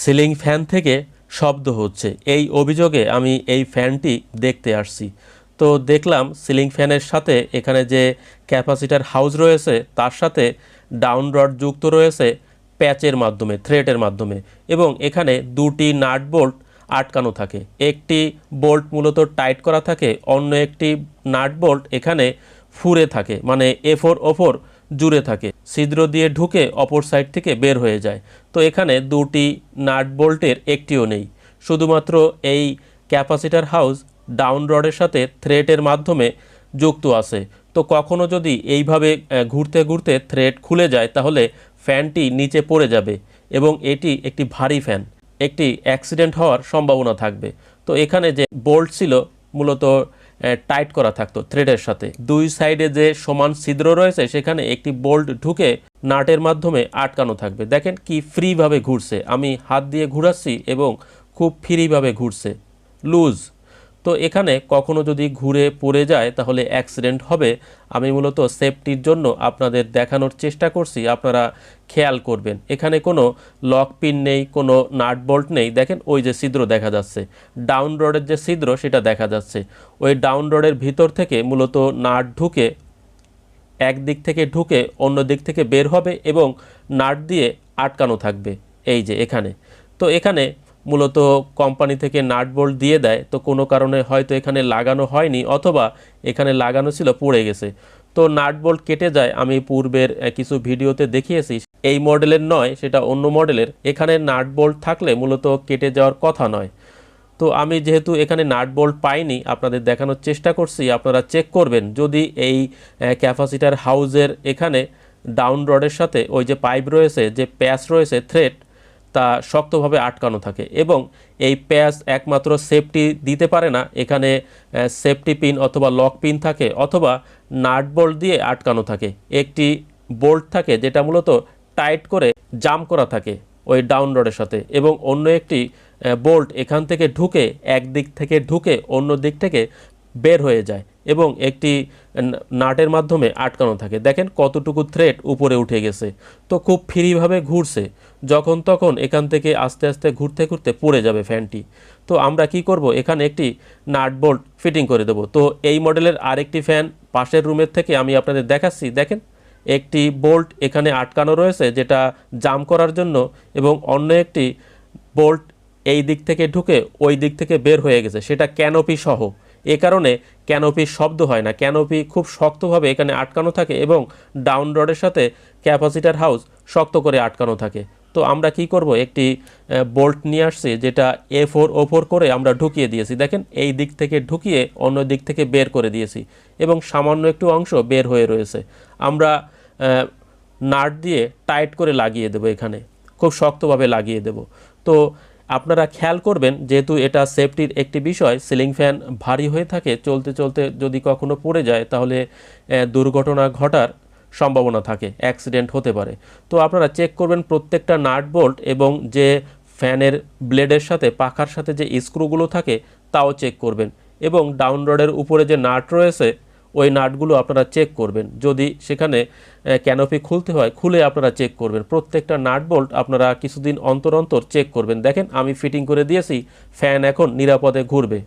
Ceiling fan থেকে শব্দ হচ্ছে। এই অভিযোগে আমি এই ফ্যানটি দেখতে আসছি। তো দেখলাম সিলিং ফ্যানের সাথে এখানে যে ক্যাপাসিটার হাউস রয়েছে, তার সাথে ডাউন রড যুক্ত রয়েছে প্যাচের মাধ্যমে, থ্রেডের মাধ্যমে এবং এখানে দুটি নাট বোল্ট আটকানো থাকে। একটি বোল্ট মূলত টাইট করা থাকে, অন্য একটি নাট বোল্ট এখানে ফুরে থাকে মানে এফোর ওফোর জুড়ে থাকে। ছিদ্র দিয়ে ঢুকে অপর সাইড থেকে বের হয়ে যায়। তো এখানে দুটি নাট বোল্টের একটিও নেই। শুধুমাত্র এই ক্যাপাসিটার হাউস ডাউন রডের সাথে থ্রেটের মাধ্যমে যুক্ত আছে। তো কখনো যদি এইভাবে ঘুরতে ঘুরতে থ্রেড খুলে যায়, তাহলে ফ্যানটি নিচে পড়ে যাবে এবং এটি একটি ভারী ফ্যান। একটি অ্যাক্সিডেন্ট হওয়ার সম্ভাবনা থাকবে। তো এখানে যে বোল্ট ছিল, মূলত টাইট করা থাকতো থ্রেডের সাথে। দুই সাইডে যে সমান ছিদ্র রয়েছে, সেখানে একটি বোল্ট ঢুকে নাটের মাধ্যমে আটকানো থাকবে। দেখেন কি ফ্রিভাবে ঘুরছে। আমি হাত দিয়ে ঘুরাচ্ছি এবং খুব ফ্রিভাবে ঘুরছে। লুজ। তো এখানে কখনো যদি ঘুরে পড়ে যায়, তাহলে অ্যাক্সিডেন্ট হবে। আমি মূলত সেফটির জন্য আপনাদের দেখানোর চেষ্টা করছি, আপনারা খেয়াল করবেন। এখানে কোনো লক পিন নেই, কোনো নাট বোল্ট নেই। দেখেন, ওই যে ছিদ্র দেখা যাচ্ছে। ডাউন রডের যে ছিদ্র, সেটা দেখা যাচ্ছে। ওই ডাউন রডের ভিতর থেকে মূলত নাট ঢুকে এক দিক থেকে ঢুকে অন্য দিক থেকে বের হবে এবং নাট দিয়ে আটকানো থাকবে। এই যে এখানে। তো এখানে মূলত কোম্পানি থেকে নাট বোল্ট দিয়ে দেয়, তো কোনো কারণে হয়তো এখানে লাগানো হয়নি অথবা এখানে লাগানো ছিল, পড়ে গেছে। তো নাট বোল্ট কেটে যায়, আমি পূর্বের কিছু ভিডিওতে দেখিয়েছি। এই মডেলের নয়, সেটা অন্য মডেলের। এখানে নাট বোল্ট থাকলে মূলত কেটে যাওয়ার কথা নয়। তো আমি যেহেতু এখানে নাট বোল্ট পাইনি, আপনাদের দেখানোর চেষ্টা করছি, আপনারা চেক করবেন। যদি এই ক্যাপাসিটার হাউজের এখানে ডাউন রডের সাথে ওই যে পাইপ রয়েছে, যে প্যাচ রয়েছে, থ্রেড তা শক্তভাবে আটকানো থাকে এবং এই প্যাচ একমাত্র সেফটি দিতে পারে না। এখানে সেফটি পিন অথবা লক পিন থাকে অথবা নাট বোল্ট দিয়ে আটকানো থাকে। একটি বোল্ট থাকে যেটা মূলত টাইট করে জাম করা থাকে ওই ডাউন রডের সাথে এবং অন্য একটি বোল্ট এখান থেকে ঢুকে এক দিক থেকে ঢুকে অন্য দিক থেকে বের হয়ে যায়। এবং একটি নাটের মাধ্যমে আটকানো থাকে। দেখেন কতটুকু থ্রেড উপরে উঠে গেছে। তো খুব ফ্রিভাবে ঘুরছে। যখন তখন এখান থেকে আস্তে আস্তে ঘুরতে ঘুরতে পড়ে যাবে ফ্যানটি। তো আমরা কি করব? এখানে একটি নাট বোল্ট ফিটিং করে দেবো। তো এই মডেলের আরেকটি ফ্যান পাশের রুমের থেকে আমি আপনাদের দেখাচ্ছি। দেখেন, একটি বোল্ট এখানে আটকানো রয়েছে যেটা জাম করার জন্য এবং অন্য একটি বোল্ট এই দিক থেকে ঢুকে ওই দিক থেকে বের হয়ে গেছে। সেটা ক্যানোপি সহ। এ কারণে ক্যানোপির শব্দ হয় না। ক্যানোপি খুব শক্তভাবে এখানে আটকানো থাকে এবং ডাউন রডের সাথে ক্যাপাসিটার হাউস শক্ত করে আটকানো থাকে। তো আমরা কি করব? একটি বোল্ট নিয়ে আসছি, যেটা এ ফোর ও ফোর করে আমরা ঢুকিয়ে দিয়েছি। দেখেন, এই দিক থেকে ঢুকিয়ে অন্য দিক থেকে বের করে দিয়েছি এবং সামান্য একটু অংশ বের হয়ে রয়েছে। আমরা নাট দিয়ে টাইট করে লাগিয়ে দেবো এখানে। খুব শক্তভাবে লাগিয়ে দেব। তো আপনারা খেয়াল করবেন, যেহেতু এটা সেফটির একটি বিষয় সিলিং ফ্যান ভারী হয়ে থাকে, চলতে চলতে যদি কখনো পড়ে যায়, তাহলে দুর্ঘটনা ঘটার সম্ভাবনা থাকে অ্যাক্সিডেন্ট হতে পারে। তো আপনারা চেক করবেন প্রত্যেকটা নাট বোল্ট এবং যে ফ্যানের ব্লেডের সাথে, পাখার সাথে যে স্ক্রুগুলো থাকে, তাও চেক করবেন। এবং ডাউন রডের উপরে যে নাট রয়েছে ওই নাটগুলো আপনারা চেক করবেন। যদি সেখানে ক্যানোপি খুলতে হয়, খুলে আপনারা চেক করবেন। প্রত্যেকটা নাট বোল্ট আপনারা কিছুদিন অন্তর অন্তর চেক করবেন। দেখেন, আমি ফিটিং করে দিয়েছি ফ্যান এখন নিরাপদে ঘুরবে।